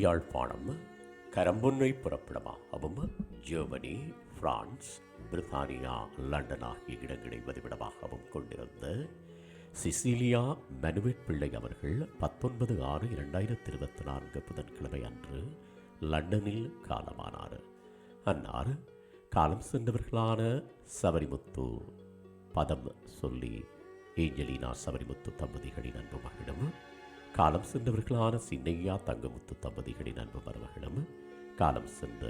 யாழ்ப்பாணம் கரம்பொன்னை புறப்படமாகவும் Germany France பிரித்தானியா லண்டன் ஆகிய இடங்களை வதிவிடமாகவும் கொண்டிருந்த சிசிலியா மனுவேட் பிள்ளை அவர்கள் பத்தொன்பது ஆறு இரண்டாயிரத்தி இருபத்தி நான்கு புதன்கிழமை அன்று லண்டனில் காலமானார். அன்னார் காலம் சென்றவர்களான சபரிமுத்து பதம் சொல்லி ஏஞ்சலினா சபரிமுத்து தம்பதிகளின் அன்பு மகளும் காலம் சென்றவர்களான சின்னையா தங்கமுத்து தம்பதிகளின் அன்பு மருமகளும் காலம் சென்ற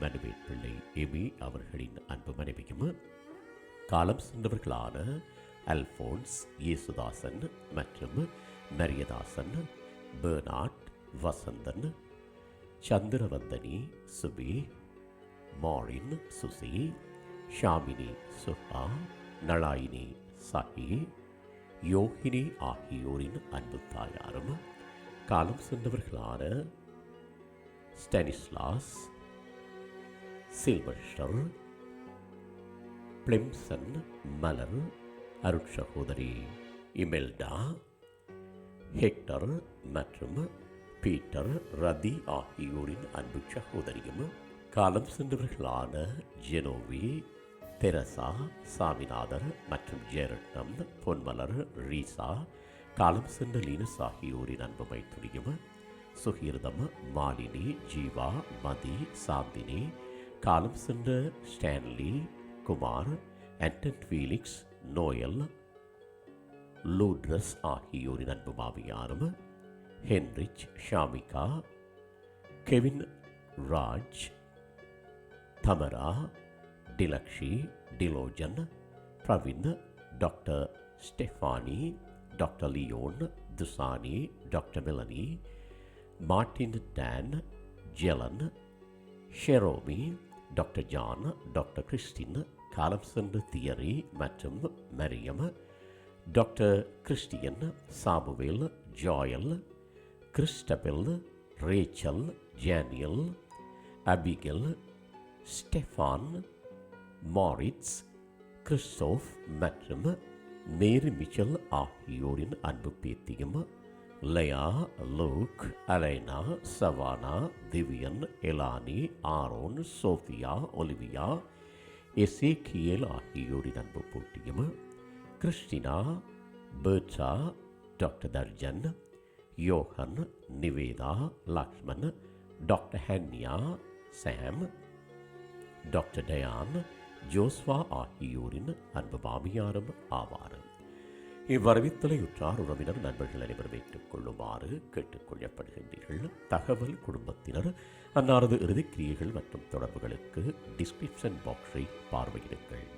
மனுவேட் பிள்ளை எமி அவர்களின் அன்பு மனைவியும் காலம் சென்றவர்களான அல்போன்ஸ் இயேசுதாசன் மற்றும் மரியதாசன் பேர்னாட் வசந்தன் சந்திரவந்தனி சுபி மாரின் சுசி ஷாமினி சுஹா நளாயினி சஹி யோகினி ஆகியோரின் அன்பு தாயாரும் காலம் சென்றவர்களான ஸ்டனிஸ்லாஸ் சில்வஸ்டர் பிளிம்சன் மலர் அருட்சகோதரி இமெல்டா ஹெக்டர் மற்றும் பீட்டர் ரதி ஆகியோரின் அன்பு சகோதரியும் காலம் சென்றவர்களான ஜெனோவி தெரசா சாமிநாதர் மற்றும் ஜெரட்னம் பொன்மலர் ரீசா காலம் சென்ற லீனஸ் ஆகியோரின் அன்பு மைத்துரியும் சுகீர்தம் மாலினி ஜீவா மதி சாந்தினி காலம் சென்ற Stanley Kumar Anton Felix Noel லூட்ரஸ் ஆகியோரின் அன்பு மாமியாரும் Heinrich Shamika Kevin Raj Tamara Dilakshi Dilojan Pravin doctor Stephanie doctor Leon Thusani doctor Melanie Martin Dan Jelan Sheromi doctor John doctor Christine காலம்சன் Thierry மற்றும் Mariam doctor Christian Samuel Joel Christabel Rachel Janiel Abigail Stefan Moritz Christoph மற்றும் Mary Michelle ஆகியோரின் அன்பு பேத்தியும் Laya Luke Alaina Savannah Divyan Elani Aaron Sophia Olivia Ezekiel ஆகியோரின் அன்பு போட்டியும் Christina பேர்ச்சா doctor Tharjan Yogan Nivetha Lakshman doctor Hanya Sam doctor Diane Joshua ஆகியோரின் அன்பு மாமியாரும் ஆவார். இவ்வரவித்தலையுற்றார் உறவினர் நண்பர்கள் அனைவரும் ஏற்றுக்கொள்ளுமாறு கேட்டுக்கொள்ளப்படுகின்றீர்கள். தகவல் குடும்பத்தினர் அன்னாரது இறுதிக்கிரியைகள் மற்றும் தொடர்புகளுக்கு டிஸ்கிரிப்ஷன் பாக்ஸை பார்வையிடுங்கள்.